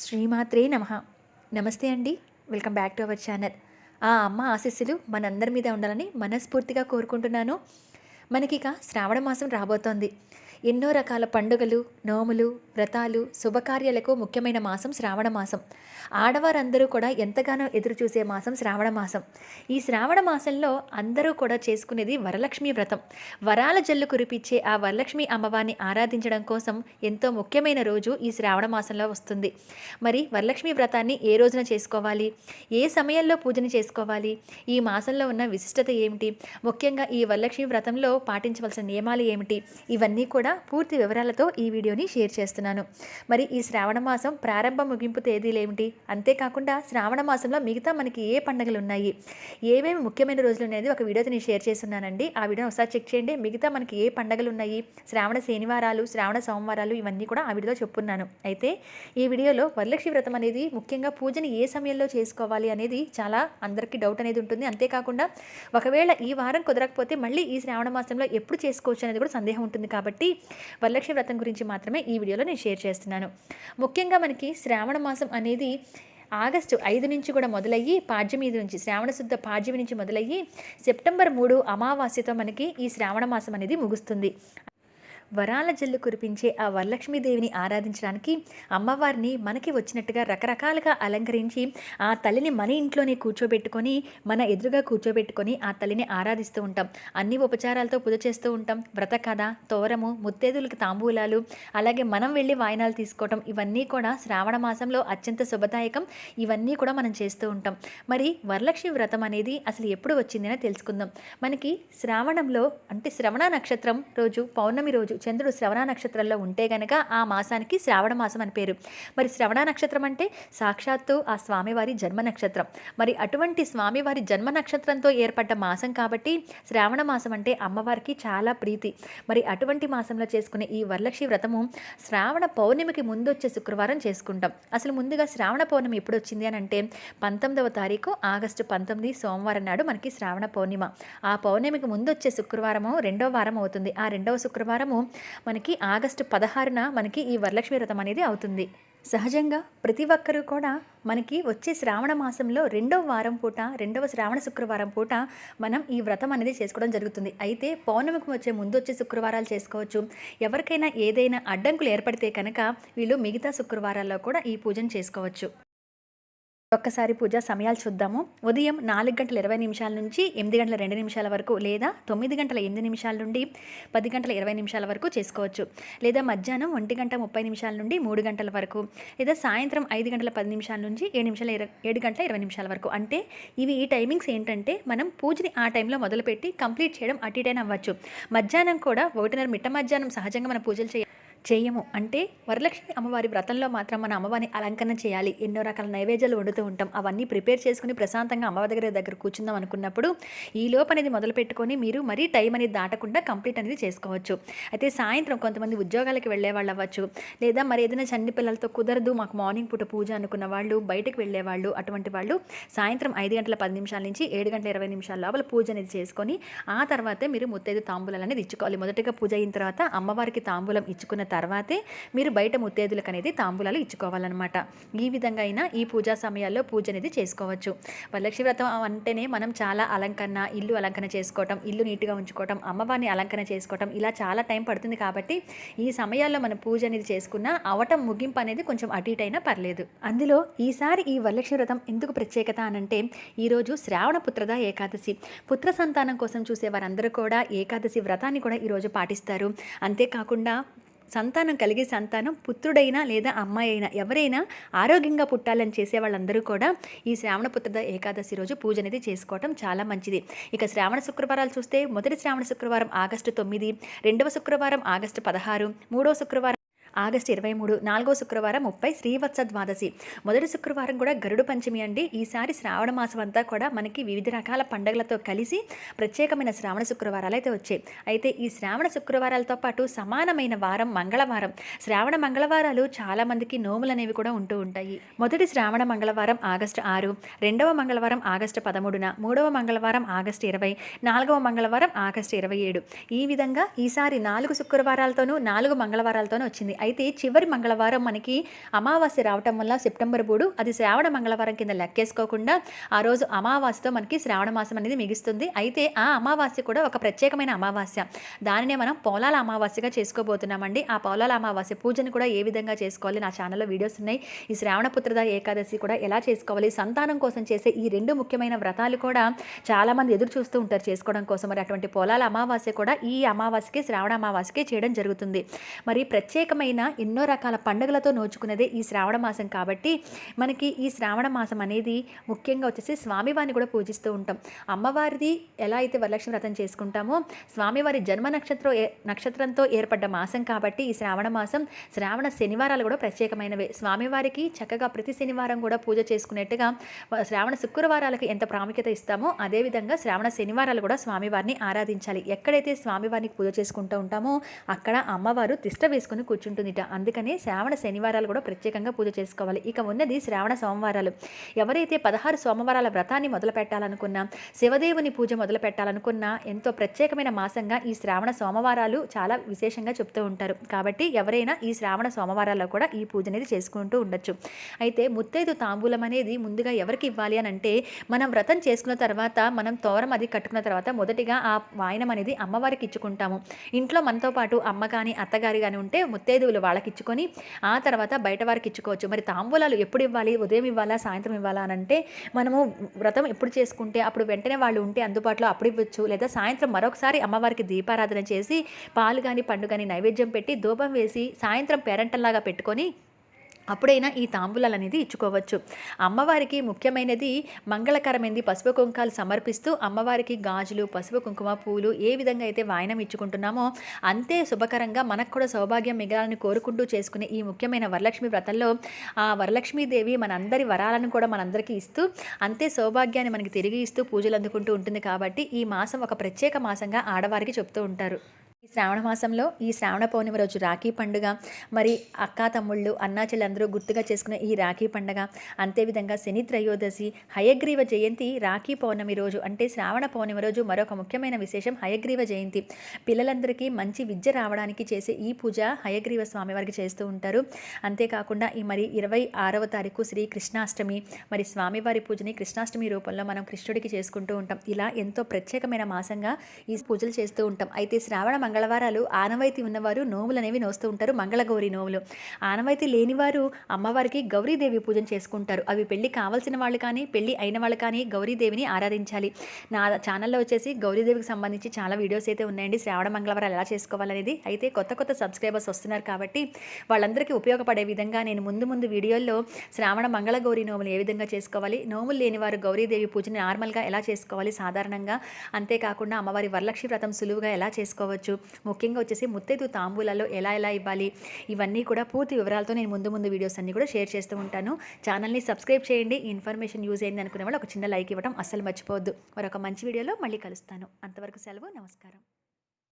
శ్రీమాత్రే నమ. నమస్తే అండి. Welcome back to our channel. ఆ అమ్మ ఆశీస్సులు మనందరి మీద ఉండాలని మనస్ఫూర్తిగా కోరుకుంటున్నాను. మనకిక శ్రావణ మాసం రాబోతోంది. ఎన్నో రకాల పండుగలు నోములు వ్రతాలు శుభకార్యాలకు ముఖ్యమైన మాసం శ్రావణ మాసం. ఆడవారందరూ కూడా ఎంతగానో ఎదురుచూసే మాసం శ్రావణ మాసం. ఈ శ్రావణ మాసంలో అందరూ కూడా చేసుకునేది వరలక్ష్మి వ్రతం. వరాల జల్లు కురిపించే ఆ వరలక్ష్మి అమ్మవారిని ఆరాధించడం కోసం ఎంతో ముఖ్యమైన రోజు ఈ శ్రావణ మాసంలో వస్తుంది. మరి వరలక్ష్మి వ్రతాన్ని ఏ రోజున చేసుకోవాలి? ఏ సమయంలో పూజను చేసుకోవాలి? ఈ మాసంలో ఉన్న విశిష్టత ఏమిటి? ముఖ్యంగా ఈ వరలక్ష్మి వ్రతంలో పాటించవలసిన నియమాలు ఏమిటి? ఇవన్నీ కూడా పూర్తి వివరాలతో ఈ వీడియోని షేర్ చేస్తున్నాను. మరి ఈ శ్రావణ మాసం ప్రారంభ ముగింపు తేదీలు ఏమిటి అంతేకాకుండా శ్రావణ మాసంలో మిగతా మనకి ఏ పండుగలు ఉన్నాయి? ఏమేమి ముఖ్యమైన రోజులు అనేది ఒక వీడియోతో నేను షేర్ చేస్తున్నానండి. ఆ వీడియోని ఒకసారి చెక్ చేయండి. మిగతా మనకి ఏ పండుగలు ఉన్నాయి? శ్రావణ శనివారాలు శ్రావణ సోమవారాలు ఇవన్నీ కూడా ఆ వీడియోలో చెప్పున్నాను. అయితే ఈ వీడియోలో వరలక్ష్మి వ్రతం అనేది ముఖ్యంగా పూజని ఏ సమయంలో చేసుకోవాలి అనేది చాలా అందరికీ డౌట్ అనేది ఉంటుంది. అంతేకాకుండా ఒకవేళ ఈ వారం కుదరకపోతే మళ్ళీ ఈ శ్రావణ మాసంలో ఎప్పుడు చేసుకోవచ్చు అనేది కూడా సందేహం ఉంటుంది. కాబట్టి వరలక్ష్మి వ్రతం గురించి మాత్రమే ఈ వీడియోలో నేను షేర్ చేస్తున్నాను. ముఖ్యంగా మనకి శ్రావణ మాసం అనేది ఆగస్టు ఐదు నుంచి కూడా మొదలయ్యి పాడ్యమి నుంచి శ్రావణ శుద్ధ పాడ్యమి నుంచి మొదలయ్యి సెప్టెంబర్ మూడు అమావాస్యతో మనకి ఈ శ్రావణ మాసం అనేది ముగుస్తుంది. వరాల జల్లు కురిపించే ఆ వరలక్ష్మీదేవిని ఆరాధించడానికి అమ్మవారిని మనకి వచ్చినట్టుగా రకరకాలుగా అలంకరించి ఆ తల్లిని మన ఇంట్లోనే కూర్చోబెట్టుకొని మన ఎదురుగా కూర్చోబెట్టుకొని ఆ తల్లిని ఆరాధిస్తూ ఉంటాం. అన్ని ఉపచారాలతో పూజ చేస్తూ ఉంటాం. వ్రత కథ తోరము ముత్తేదులకు తాంబూలాలు అలాగే మనం వెళ్ళి వాయినాలు తీసుకోవటం ఇవన్నీ కూడా శ్రావణ మాసంలో అత్యంత శుభదాయకం. ఇవన్నీ కూడా మనం చేస్తూ ఉంటాం. మరి వరలక్ష్మి వ్రతం అనేది అసలు ఎప్పుడు వచ్చిందని తెలుసుకుందాం. మనకి శ్రావణంలో అంటే శ్రవణ నక్షత్రం రోజు పౌర్ణమి రోజు చంద్రుడు శ్రవణ నక్షత్రంలో ఉంటే గనక ఆ మాసానికి శ్రావణ మాసం అని పేరు. మరి శ్రవణ నక్షత్రం అంటే సాక్షాత్తు ఆ స్వామివారి జన్మ నక్షత్రం. మరి అటువంటి స్వామివారి జన్మ నక్షత్రంతో ఏర్పడ్డ మాసం కాబట్టి శ్రావణ మాసం అంటే అమ్మవారికి చాలా ప్రీతి. మరి అటువంటి మాసంలో చేసుకునే ఈ వరలక్ష్మి వ్రతము శ్రావణ పౌర్ణమికి ముందు వచ్చే శుక్రవారం చేసుకుంటాం. అసలు ముందుగా శ్రావణ పౌర్ణమి ఎప్పుడు వచ్చింది అని అంటే పంతొమ్మిదవ తారీఖు ఆగస్టు పంతొమ్మిది సోమవారం నాడు మనకి శ్రావణ పౌర్ణిమ. ఆ పౌర్ణమికి ముందు వచ్చే శుక్రవారము రెండవ వారం అవుతుంది. ఆ రెండవ శుక్రవారము మనకి ఆగస్టు పదహారున మనకి ఈ వరలక్ష్మి వ్రతం అనేది అవుతుంది. సహజంగా ప్రతి ఒక్కరూ కూడా మనకి వచ్చే శ్రావణ మాసంలో రెండవ వారం పూట రెండవ శ్రావణ శుక్రవారం పూట మనం ఈ వ్రతం అనేది చేసుకోవడం జరుగుతుంది. అయితే పౌర్ణమికి వచ్చే ముందు వచ్చే శుక్రవారాలు చేసుకోవచ్చు. ఎవరికైనా ఏదైనా అడ్డంకులు ఏర్పడితే కనుక వీళ్ళు మిగతా శుక్రవారాల్లో కూడా ఈ పూజను చేసుకోవచ్చు. ఒక్కసారి పూజ సమయాలు చూద్దాము. ఉదయం నాలుగు గంటల ఇరవై నిమిషాల నుంచి ఎనిమిది గంటల రెండు నిమిషాల వరకు లేదా తొమ్మిది గంటల ఎనిమిది నిమిషాల నుండి పది గంటల ఇరవై నిమిషాల వరకు చేసుకోవచ్చు. లేదా మధ్యాహ్నం ఒంటి గంట ముప్పై నిమిషాల నుండి మూడు గంటల వరకు లేదా సాయంత్రం ఐదు గంటల పది నిమిషాల నుంచి ఏడు నిమిషాల ఇరవై ఏడు గంటల ఇరవై నిమిషాల వరకు. అంటే ఇవి ఈ టైమింగ్స్ ఏంటంటే మనం పూజని ఆ టైంలో మొదలుపెట్టి కంప్లీట్ చేయడం అటు ఇటైనా అవ్వచ్చు. మధ్యాహ్నం కూడా ఒకటిన్నర మిట్ట మధ్యాహ్నం సహజంగా మన పూజలు చేయ చేయము. అంటే వరలక్ష్మి అమ్మవారి వ్రతంలో మాత్రం మన అమ్మవారిని అలంకరణ చేయాలి. ఎన్నో రకాల నైవేద్యాలు వండుతూ ఉంటాం. అవన్నీ ప్రిపేర్ చేసుకుని ప్రశాంతంగా అమ్మవారి దగ్గర దగ్గర కూర్చుందాం అనుకున్నప్పుడు ఈ లోపు అనేది మొదలు పెట్టుకొని మీరు మరీ టైం అనేది దాటకుండా కంప్లీట్ అనేది చేసుకోవచ్చు. అయితే సాయంత్రం కొంతమంది ఉద్యోగాలకు వెళ్ళే వాళ్ళు అవ్వచ్చు. లేదా మరి ఏదైనా చండి పిల్లలతో కుదరదు మాకు మార్నింగ్ పూట పూజ అనుకున్న వాళ్ళు బయటకు వెళ్ళే వాళ్ళు అటువంటి వాళ్ళు సాయంత్రం ఐదు గంటల పది నిమిషాల నుంచి ఏడు గంటల ఇరవై నిమిషాల లోపల పూజ అనేది చేసుకొని ఆ తర్వాతే మీరు ముత్తైదు తాంబూలాలు అనేది ఇచ్చుకోవాలి. మొదటగా పూజ అయిన తర్వాత అమ్మవారికి తాంబూలం ఇచ్చుకున్న తర్వాతే మీరు బయట ముత్తేదులకు అనేది తాంబూలాలు ఇచ్చుకోవాలన్నమాట. ఈ విధంగా అయినా ఈ పూజా సమయాల్లో పూజ అనేది చేసుకోవచ్చు. వరలక్ష్మి వ్రతం అంటేనే మనం చాలా అలంకరణ ఇల్లు అలంకరణ చేసుకోవటం ఇల్లు నీట్గా ఉంచుకోవటం అమ్మవారిని అలంకరణ చేసుకోవటం ఇలా చాలా టైం పడుతుంది కాబట్టి ఈ సమయాల్లో మనం పూజ అనేది చేసుకున్న అవటం ముగింపు అనేది కొంచెం అటు ఇటు పర్లేదు. అందులో ఈసారి ఈ వరలక్ష్మి వ్రతం ఎందుకు ప్రత్యేకత అనంటే ఈరోజు శ్రావణ పుత్రద ఏకాదశి. పుత్ర సంతానం కోసం చూసే వారందరూ కూడా ఏకాదశి వ్రతాన్ని కూడా ఈరోజు పాటిస్తారు. అంతేకాకుండా సంతానం కలిగే సంతానం పుత్రుడైనా లేదా అమ్మాయి అయినా ఎవరైనా ఆరోగ్యంగా పుట్టాలని చేసే వాళ్ళందరూ కూడా ఈ శ్రావణ పుత్రద ఏకాదశి రోజు పూజ అనేది చేసుకోవటం చాలా మంచిది. ఇక శ్రావణ శుక్రవారాలు చూస్తే మొదటి శ్రావణ శుక్రవారం ఆగస్టు తొమ్మిది రెండవ శుక్రవారం ఆగస్టు పదహారు మూడవ శుక్రవారం ఆగస్టు ఇరవై మూడు నాలుగో శుక్రవారం ముప్పై శ్రీవత్స ద్వాదశి. మొదటి శుక్రవారం కూడా గరుడు పంచమి అండి. ఈసారి శ్రావణ మాసం అంతా కూడా మనకి వివిధ రకాల పండుగలతో కలిసి ప్రత్యేకమైన శ్రావణ శుక్రవారాలు అయితే వచ్చాయి. అయితే ఈ శ్రావణ శుక్రవారాలతో పాటు సమానమైన వారం మంగళవారం. శ్రావణ మంగళవారాలు చాలా మందికి నోములు అనేవి కూడా ఉంటూ ఉంటాయి. మొదటి శ్రావణ మంగళవారం ఆగస్టు ఆరు రెండవ మంగళవారం ఆగస్టు పదమూడున మూడవ మంగళవారం ఆగస్టు ఇరవై నాలుగవ మంగళవారం ఆగస్టు ఇరవై ఏడు. ఈ విధంగా ఈసారి నాలుగు శుక్రవారాలతోనూ నాలుగు మంగళవారాలతోనూ వచ్చింది. అయితే చివరి మంగళవారం మనకి అమావాస్య రావటం వల్ల సెప్టెంబర్ మూడు అది శ్రావణ మంగళవారం కింద లెక్కేసుకోకుండా ఆ రోజు అమావాస్యతో మనకి శ్రావణ మాసం అనేది మిగుస్తుంది. అయితే ఆ అమావాస్య కూడా ఒక ప్రత్యేకమైన అమావాస్య. దానినే మనం పోలాల అమావాస్యగా చేసుకోబోతున్నామండి. ఆ పోలాల అమావాస్య పూజను కూడా ఏ విధంగా చేసుకోవాలి? నా ఛానల్లో వీడియోస్ ఉన్నాయి. ఈ శ్రావణ పుత్రద ఏకాదశి కూడా ఎలా చేసుకోవాలి? సంతానం కోసం చేసే ఈ రెండు ముఖ్యమైన వ్రతాలు కూడా చాలామంది ఎదురు చూస్తూ ఉంటారు చేసుకోవడం కోసం. మరి అటువంటి పొలాల అమావాస్య కూడా ఈ అమావాస్యకి శ్రావణ అమావాస్యకి చేయడం జరుగుతుంది. మరి ప్రత్యేకమైన ఎన్నో రకాల పండుగలతో నోచుకున్నదే ఈ శ్రావణ మాసం కాబట్టి మనకి ఈ శ్రావణ మాసం అనేది ముఖ్యంగా వచ్చేసి స్వామివారిని కూడా పూజిస్తూ ఉంటాం. అమ్మవారిది ఎలా అయితే వరలక్ష్మి వ్రతం చేసుకుంటామో స్వామివారి జన్మ నక్షత్రం ఏ- నక్షత్రంతో ఏర్పడ్డ మాసం కాబట్టి ఈ శ్రావణ మాసం శ్రావణ శనివారాలు కూడా ప్రత్యేకమైనవే. స్వామివారికి చక్కగా ప్రతి శనివారం కూడా పూజ చేసుకునేట్టుగా శ్రావణ శుక్రవారాలకు ఎంత ప్రాముఖ్యత ఇస్తామో అదేవిధంగా శ్రావణ శనివారాలు కూడా స్వామివారిని ఆరాధించాలి. ఎక్కడైతే స్వామివారిని పూజ చేసుకుంటూ ఉంటామో అక్కడ అమ్మవారు తిష్ట వేసుకుని ఉంటుందిట. అందుకనే శ్రావణ శనివారాలు కూడా ప్రత్యేకంగా పూజ చేసుకోవాలి. ఇక ఉన్నది శ్రావణ సోమవారాలు. ఎవరైతే పదహారు సోమవారాల వ్రతాన్ని మొదలు పెట్టాలనుకున్నా శివదేవుని పూజ మొదలు పెట్టాలనుకున్నా ఎంతో ప్రత్యేకమైన మాసంగా ఈ శ్రావణ సోమవారాలు చాలా విశేషంగా చెప్తూ ఉంటారు. కాబట్టి ఎవరైనా ఈ శ్రావణ సోమవారాల్లో కూడా ఈ పూజ అనేది చేసుకుంటూ ఉండొచ్చు. అయితే ముత్తైదు తాంబూలం అనేది ముందుగా ఎవరికి ఇవ్వాలి అని అంటే మనం వ్రతం చేసుకున్న తర్వాత మనం తోరం అది కట్టుకున్న తర్వాత మొదటిగా ఆ వాయనం అనేది అమ్మవారికి ఇచ్చుకుంటాము. ఇంట్లో మనతో పాటు అమ్మ కానీ అత్తగారి కానీ ఉంటే ముత్తైదువులు వాళ్ళకి ఇచ్చుకొని ఆ తర్వాత బయట వారికి ఇచ్చుకోవచ్చు మరి తాంబూలాలు ఎప్పుడు ఇవ్వాలి? ఉదయం ఇవ్వాలా? సాయంత్రం ఇవ్వాలా? అని అంటే మనము వ్రతం ఎప్పుడు చేసుకుంటే అప్పుడు వెంటనే వాళ్ళు ఉంటే అందుబాటులో అప్పుడు ఇవ్వచ్చు. లేదా సాయంత్రం మరొకసారి అమ్మవారికి దీపారాధన చేసి పాలు కానీ పండు కానీ నైవేద్యం పెట్టి ధూపం వేసి సాయంత్రం పేరంటల్లాగా పెట్టుకొని అప్పుడైనా ఈ తాంబూలాలు అనేది ఇచ్చుకోవచ్చు. అమ్మవారికి ముఖ్యమైనది మంగళకరమైనది పసుపు కుంకాలు సమర్పిస్తూ అమ్మవారికి గాజులు పసుపు కుంకుమ పూలు ఏ విధంగా అయితే వాయనం ఇచ్చుకుంటున్నామో అంతే శుభకరంగా మనకు కూడా సౌభాగ్యం మిగలాలని కోరుకుంటూ చేసుకునే ఈ ముఖ్యమైన వరలక్ష్మి వ్రతంలో ఆ వరలక్ష్మీదేవి మనందరి వరాలను కూడా మనందరికీ ఇస్తూ అంతే సౌభాగ్యాన్ని మనకి తిరిగి ఇస్తూ పూజలు అందుకుంటూ ఉంటుంది కాబట్టి ఈ మాసం ఒక ప్రత్యేక మాసంగా ఆడవారికి చెప్తూ ఉంటారు. శ్రావణ మాసంలో ఈ శ్రావణ పౌర్ణమి రోజు రాఖీ పండుగ మరి అక్కా తమ్ముళ్ళు అన్నాచెల్లందరూ గుర్తుగా చేసుకునే ఈ రాఖీ పండుగ. అంతేవిధంగా శని త్రయోదశి హయగ్రీవ జయంతి రాఖీ పౌర్ణమి రోజు అంటే శ్రావణ పౌర్ణమి రోజు మరొక ముఖ్యమైన విశేషం హయగ్రీవ జయంతి. పిల్లలందరికీ మంచి విద్య రావడానికి చేసే ఈ పూజ హయగ్రీవ స్వామివారికి చేస్తూ ఉంటారు. అంతేకాకుండా ఈ మరి ఇరవై ఆరవ తారీఖు శ్రీ కృష్ణాష్టమి మరి స్వామివారి పూజని కృష్ణాష్టమి రూపంలో మనం కృష్ణుడికి చేసుకుంటూ ఉంటాం. ఇలా ఎంతో ప్రత్యేకమైన మాసంగా ఈ పూజలు చేస్తూ ఉంటాం. అయితే శ్రావణ మంగళ మంగళవారాలు ఆనవాయితీ ఉన్నవారు నోములు అనేవి నోస్తూ ఉంటారు మంగళగౌరి నోములు. ఆనవాయితీ లేనివారు అమ్మవారికి గౌరీదేవి పూజను చేసుకుంటారు. అవి పెళ్ళి కావాల్సిన వాళ్ళు కానీ పెళ్ళి అయిన వాళ్ళు కానీ గౌరీదేవిని ఆరాధించాలి. నా ఛానల్లో వచ్చేసి గౌరీదేవికి సంబంధించి చాలా వీడియోస్ అయితే ఉన్నాయండి. శ్రావణ మంగళవారాలు ఎలా చేసుకోవాలనేది. అయితే కొత్త కొత్త సబ్స్క్రైబర్స్ వస్తున్నారు కాబట్టి వాళ్ళందరికీ ఉపయోగపడే విధంగా నేను ముందు ముందు వీడియోల్లో శ్రావణ మంగళగౌరి నోములు ఏ విధంగా చేసుకోవాలి నోములు లేని వారు గౌరీదేవి పూజని నార్మల్గా ఎలా చేసుకోవాలి సాధారణంగా అంతేకాకుండా అమ్మవారి వరలక్ష్మి వ్రతం సులువుగా ఎలా చేసుకోవచ్చు ముఖ్యంగా వచ్చేసి ముత్తైదు తాంబూలలో ఎలా ఎలా ఇవ్వాలి? ఇవన్నీ కూడా పూర్తి వివరాలతో నేను ముందు ముందు వీడియోస్ అన్నీ కూడా షేర్ చేస్తూ ఉంటాను. ఛానల్ని సబ్స్క్రైబ్ చేయండి. ఇన్ఫర్మేషన్ యూజ్ అయింది అనుకునే వాళ్ళు ఒక చిన్న లైక్ ఇవ్వడం అస్సలు మర్చిపోవద్దు. మరొక మంచి వీడియోలో మళ్ళీ కలుస్తాను. అంతవరకు సెలవు నమస్కారం.